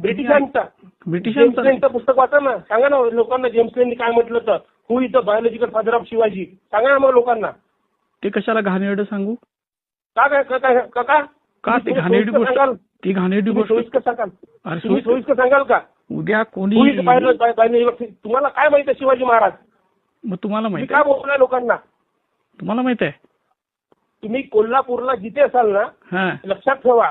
ब्रिटिशांचा. ब्रिटिशांचा पुस्तक वाचा ना. सांगा ना लोकांना जेम्स लेननी काय म्हटलं तर हु इथं बायोलॉजिकल फादर ऑफ शिवाजी? सांगा ना मग लोकांना. ते कशाला घाणेरडं सांगू? का काय का काय का का? का ती तुम्ही घाणेरडी सोयीस्कर सांगाल? गोष्ट ती घाणेरडी तुम्ही गोष्ट सोयीस्कर सांगाल. अरे तुम्ही सोयीस्कर- सोयीस्कर सांगाल का? उद्या कोणी हु बायोलॉजिकल तुम्हाला काय माहिती आहे शिवाजी महाराज? मग तुम्हाला तुम्ही माहीत काय आहे? बोलताय लोकांना? तुम्हाला माहीत आहे? तुम्ही कोल्हापूरला जिथे असाल ना हा. लक्षात ठेवा.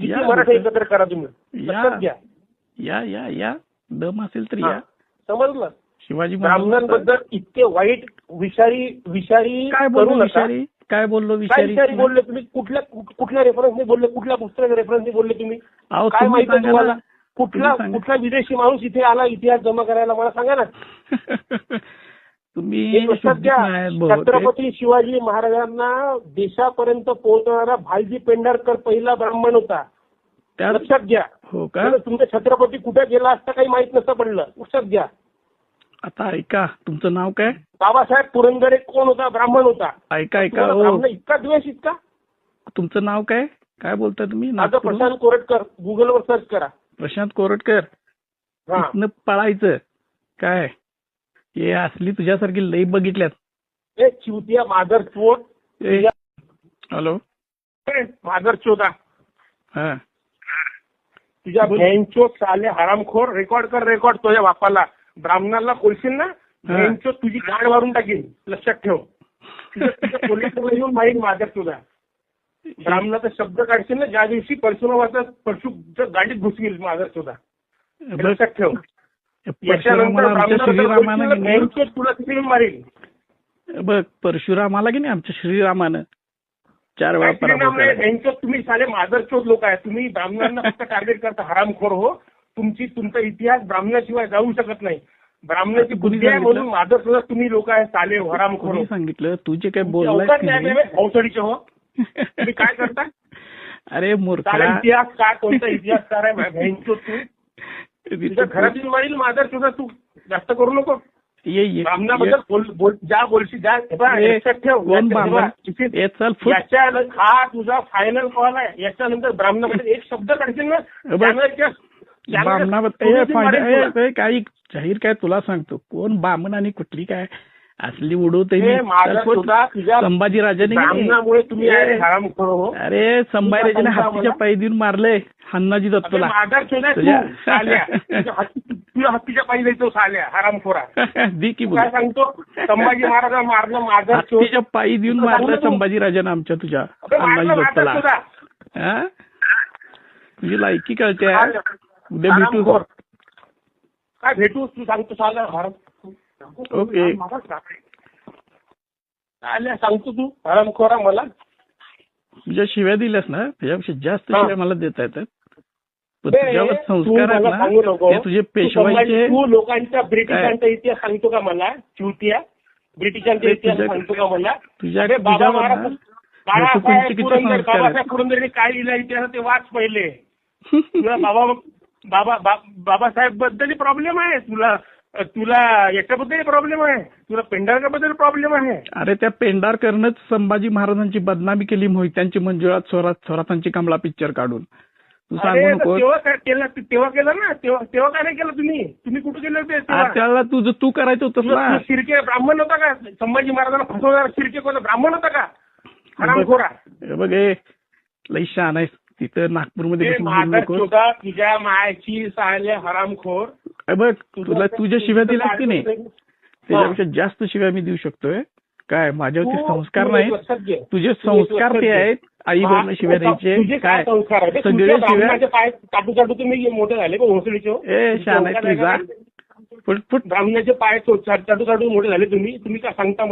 किती मराठा. एकत्र करा तुम्ही. या. घ्या. या या या. दम असेल तर. या. समजलं? शिवाजी ब्राह्मणांबद्दल इतके वाईट विषारी विषारी काय नका. विषारी? काय बोललो विषारी बोलले तुम्ही? कुठल्या कुठ- कुठल्या रेफरन्सने बोलले? कुठल्या पुस्तकाच्या रेफरन्सने बोलले तुम्ही? काय माहिती तुम्हाला. कुठला. कुठला विदेशी माणूस इथे आला इतिहास जमा करायला मला सांगा ना. तुम्ही. छत्रपती शिवाजी महाराजांना देशापर्यंत पोहोचणारा भालजी पेंढारकर पहिला ब्राह्मण होता. त्यात लक्षात घ्या. हो का? तुमचा छत्रपती कुठे गेला असता काही माहीत नसतं पडलं. लक्षात घ्या. आता ऐका तुमचं नाव काय? बाबासाहेब पुरंदरे कोण होता? ब्राह्मण होता. ऐका ऐका हो. ब्राह्मण इतका द्वेष इतका? तुमचं नाव काय? काय बोलताय तुम्ही? माझं? प्रशांत कोरटकर. गुगलवर सर्च करा. प्रशांत कोरटकर. हा. पळायचं. काय? हे असली तुझ्यासारखी लई बघितल्यात. ए चिवतिया माधर चोट हॅलो. माधर चोदा. हा. तुझ्या. बँचो साले हरामखोर. रेकॉर्ड कर रेकॉर्ड तुझ्या बापाला. ब्राह्मणाला बोलशील ना. बँचो तुझी गाड मारून टाकीन. लक्षात ठेव. कोल्हापूरला येऊन माहीत माधर तुझा ब्राह्मणाचा शब्द काढशील ना ज्या दिवशी परशुरामाचा परशु गाडीत घुसवील माधर तुझा लक्षात ठेव. बघ परशुरामाला की नाही? आमच्या श्रीरामानं. चार वेळा तुम्ही साले माधरचोद लोक आहे तुम्ही ब्राह्मणांना फक्त टार्गेट करता हरामखोर हो. तुमची तुमचा इतिहास ब्राह्मणाशिवाय जाऊ शकत नाही. ब्राह्मणाची बुद्धी आहे? म्हणून माधर तुम्ही लोक आहे साले हरामखोर हो. सांगितलं? तू जे काय बोललाय भोसडीचे हो. तुम्ही काय करता अरे मूर्खा. इतिहास काय कोणता इतिहासकार आहे? तू. तुझ्या घरातील मारील माधर तुझा तू जास्त करू नको. ब्राह्मणाबद्दल ज्या बोलशी हे याच्या हा तुझा फायनल कॉल आहे. याच्यानंतर ब्राह्मणाबद्दल एक शब्द काढशील ना? ए, काही जाहीर काय तुला सांगतो? कोण बामण आणि कुठली काय? असली उडवते माझा संभाजीराजाने ब्राह्मणामुळे तुम्ही अरे हो संभाजीराजाने तुझा हत्तीच्या पायी देऊन मारले हन्नाजी दत्तला तू तुझ्या- साल्या तुझ्या हत्ती- तुझ्या हत्तीच्या पायी जायचो साल्या हरामखोरा दी की तू काय सांगतो संभाजी महाराज मारलं शोध हत्तीच्या पायी देऊन मारलं सांगू ना तू. संभाजीराजाने आमच्या तुझ्या हन्नाजी दत्तला हा? तुझी लायकी कळते? साल्या. उद्या भेटू. काय भेटू तू सांगतो साला हराम ओके. साल्या सांगतो तू हरामखोरा मला तुझ्या शिव्या दिल्यास ना त्याच्यापेक्षा जास्त. शिव्या मला देता येतात तुझ्यावर संस्कार सांगू नको. तुझे पेशवाईचे तू लोकांच्या ब्रिटिशांचा इतिहास सांगतो का मला? चिवटिया ब्रिटिशांचा इतिहास सांगतो का मला? तुझ्या. बाबासाहेब पुरंदरेने काय लिहिलं इतिहास ते वाच पहिले. तुला बाबा बाबा बाबासाहेबबद्दल प्रॉब्लेम आहे. तुला तुला याच्याबद्दल प्रॉब्लेम आहे. तुला पेंढारकरबद्दल प्रॉब्लेम आहे. अरे त्या पेंढारकरनंच संभाजी महाराजांची बदनामी केली मोहित्यांची मंजुळात स्वरात स्वरातांची कमला पिक्चर काढून. तू सांगू नको तेव्हा काय केलं? तेव्हा केलं ना. तेव्हा तेव्हा काय नाही केलं तुम्ही? तुम्ही कुठे केलं होते? त्याला तुझं तू करायचं होतं ना. शिर्के ब्राह्मण होता का? संभाजी महाराजांना फसवणारा शिर्के कोणता ब्राह्मण होता का? हरामखोरा बघ हे लई शहाण आहेस तिथं नागपूरमध्ये तुझ्या मायाची साल्या हरामखोर बघ तुला तुझ्या शिव्या दिल्यास की नाही? त्याच्यापेक्षा जास्त शिव्या मी देऊ शकतोय. काय माझ्यावरती संस्कार नाही. तुझे संस्कार ते. आहेत. आई मा- बहिणी शिव्या द्यायचे तुझे काय सगळे शिव्या? चाटू चाटू तुम्ही मोठे झाले का भोसडीचे हो? ए शहाण आहे तुझा. फुट ब्राह्मणाचे पाय चाटू चाटू मोठे झाले तुम्ही. तुम्ही काय सांगता